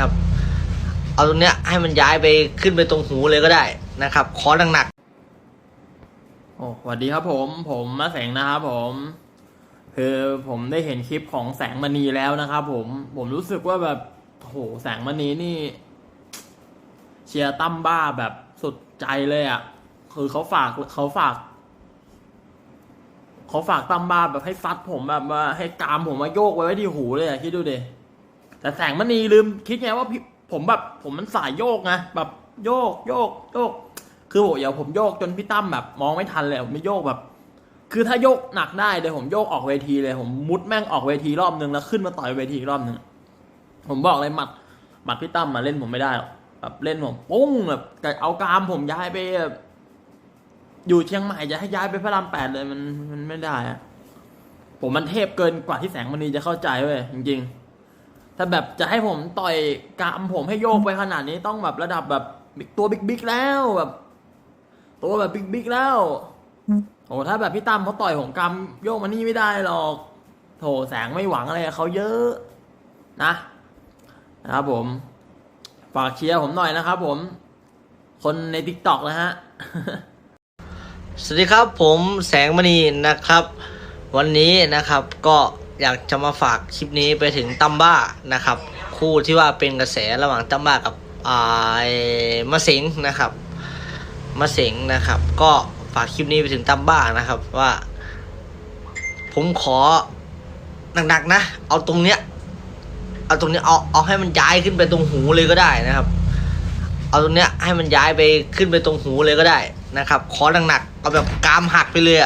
นะครับ เอาตรงเนี้ยให้มันย้ายไปขึ้นไปตรงหูเลยก็ได้นะครับขอหนักๆโอ้สวัสดีครับผม ผมมาแสงนะครับผม คือผมได้เห็นคลิปของแสงมณีแล้วนะครับผมผมรู้สึกว่าแบบโหแสงมณีนี่ เชียร์ตั้มบ้าแบบสุดใจเลยอะ่ะ คือเขาฝากเขาฝากเขาฝากตั้มบ้าแบบให้ฟัดผมแบบว่าให้กามผมมาโยกไว้ไว้ที่หูเลยอะคิดดูดิ แต่แสงมณีลืมคิดไงว่าพี่ผมแบบผมมันสายโยกไงแบบโยกโยกโยก คือโหเดี๋ยวผมโยกจนพี่ตั้มแบบ มองไม่ทันเลยผมไม่โยกแบบ คือถ้าโยกหนักได้เดี๋ยวผมโยกออกเวทีเลยผมมุดแม่งออกเวทีรอบนึงแล้วขึ้นมาต่อยเวทีอีกรอบนึงผมบอกเลยหมัดหมัดพี่ตั้มมาเล่นผมไม่ได้หรอกแบบเล่นผมปุ้งแบบแต่เอากรามผมย้ายไปอยู่เชียงใหม่จะให้ย้ายไปพระรามแปดเลยมันมันไม่ได้อะผมมันเทพเกินกว่าที่แสงมณีจะเข้าใจเว้ยจริง ๆ ถ้าแบบจะให้ผมต่อยกามผมให้โยกไปขนาดนี้ต้องแบบระดับแบบตัวบิ๊กๆแล้วแบบตัวแบบบิ๊กๆแล้วโอ้ถ้าแบบพี่ตั้มเขาต่อยผมกำโยกมานี่ไม่ได้หรอก โถแสงไม่หวังอะไรเขาเยอะนะนะครับผม ฝากเชียร์ผมหน่อยนะครับผม คนในทิกตอกนะฮะ สวัสดีครับผมแสงมณีนะครับ วันนี้นะครับก็ อยากจะมาฝากคลิปนี้ไปถึงตัมบ้านะครับ คู่ที่ว่าเป็นกระแสระหว่างตัมบ้ากับไอ้มะเสงนะครับมะเสงนะครับ ก็ฝากคลิปนี้ไปถึงตัมบ้านะครับว่า ผมขอหนักๆนะ เอาตรงเนี้ยเอาตรงเนี้ยเอาเอาให้มันย้ายขึ้นไปตรงหูเลยก็ได้นะครับ เอาตรงเนี้ยให้มันย้ายไปขึ้นไปตรงหูเลยก็ได้นะครับ ขอหนักๆเอาแบบกามหักไปเลย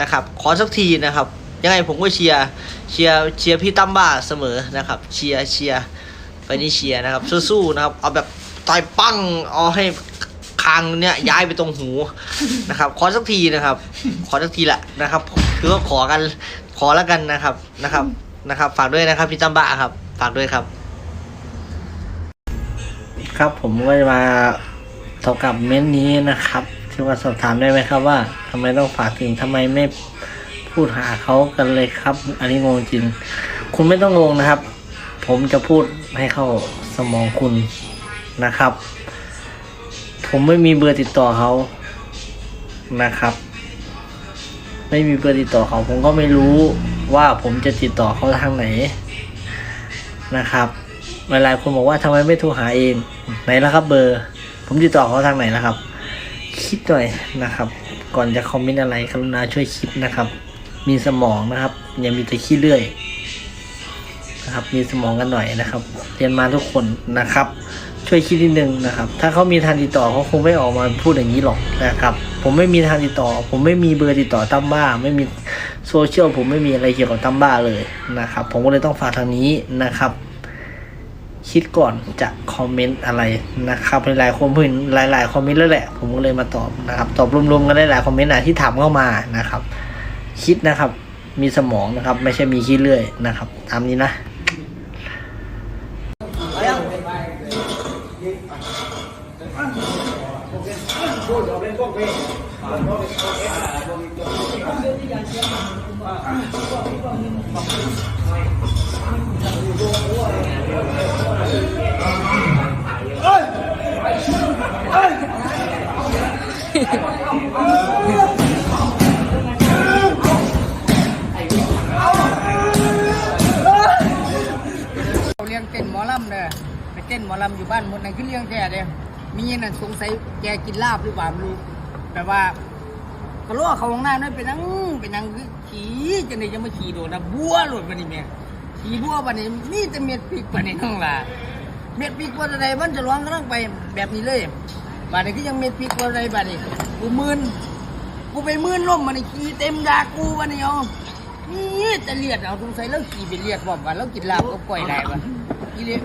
นะครับ ขอสักทีนะครับ ยังไงผมก็เชียร์เชียร์เชียร์พี่ตั้มบ้าเสมอนะครับ เชียร์เชียร์ไปนี่เชียร์นะครับ สู้ๆนะครับ เอาแบบต่อยปั้งเอาให้คางเนี้ยย้ายไปตรงหูนะครับ ขอสักทีนะครับ ขอสักทีแหละนะครับ คือก็ขอกันขอแล้วกันนะครับนะครับนะครับ ฝากด้วยนะครับพี่ตั้มบ้าครับ ฝากด้วยครับ ครับผมก็จะมาตอบกับเม้นต์นี้นะครับ ที่ว่าสอบถามได้ไหมครับว่าทำไมต้องฝากถึงทำไมไม่ พูดหาเขากันเลยครับ อันนี้งงจริง คุณไม่ต้องงงนะครับ ผมจะพูดให้เข้าสมองคุณนะครับ ผมไม่มีเบอร์ติดต่อเขานะครับ ไม่มีเบอร์ติดต่อเขาผมก็ไม่รู้ว่าผมจะติดต่อเขาทางไหนนะครับหลายๆคนบอกว่าทำไมไม่โทรหาเองไหนแล้วครับ เบอร์ ผมติดต่อเขาทางไหนนะครับ คิดหน่อยนะครับ ก่อนจะคอมเมนต์อะไรกรุณาช่วยคิดนะครับ มีสมองนะครับ อย่ามีแต่ขี้เลื่อยนะครับ มีสมองกันหน่อยนะครับ เรียนมาทุกคนนะครับ ช่วยคิดนิดนึงนะครับ ถ้าเขามีทางติดต่อเขาคงไม่ออกมาพูดอย่างนี้หรอกนะครับ ผมไม่มีทางติดต่อ ผมไม่มีเบอร์ติดต่อตั้มบ้า ไม่มีโซเชียลผมไม่มีอะไรเกี่ยวกับตั้มบ้าเลยนะครับ ผมก็เลยต้องฝากทางนี้นะครับคิดก่อนจะคอมเมนต์อะไรนะครับหลายๆคนเพิ่งหลาย ๆ คอมเมนต์แล้วแหละ ผมก็เลยมาตอบนะครับ ตอบรวมๆกันหลายๆคอมเมนต์นะที่ถามเข้ามานะครับ คิดนะครับ มีสมองนะครับ ไม่ใช่มีขี้เลื่อยนะครับ ตามนี้นะเรา มอลำเด้อไปเต้นหมอลำอยู่บ้านหมดนั่นคือเลี้ยงแกเด้มีเงี้ยนั่นสงสัยแกกินลาบหรือเปล่าไม่รู้แต่ว่าก็รู้ว่าเขาห้องน้ำนั่นเป็นนังเป็นนังคือขี่จังไดจะมาขี่โดนนะบัวหลุดมานี่แม่ขี่บัวบันนี้นี่จะเม็ดพริกบันนี้น้องล่ะเม็ดพริกว่าอะไรมันจะร้องกำลังไปแบบนี้เลยบัดนี้ก็ยังเม็ดพริกว่าอะไรบัดนี้กูมึนกูไปมึนล่มมันนี่ขี่เต็มดากูบันนี้เอานี่จะเลียดเอาสงสัยแล้วขี่ไปเลียดบ่บ่าแล้วกินลาบก็ปล่อยได้ บ่อีเลียด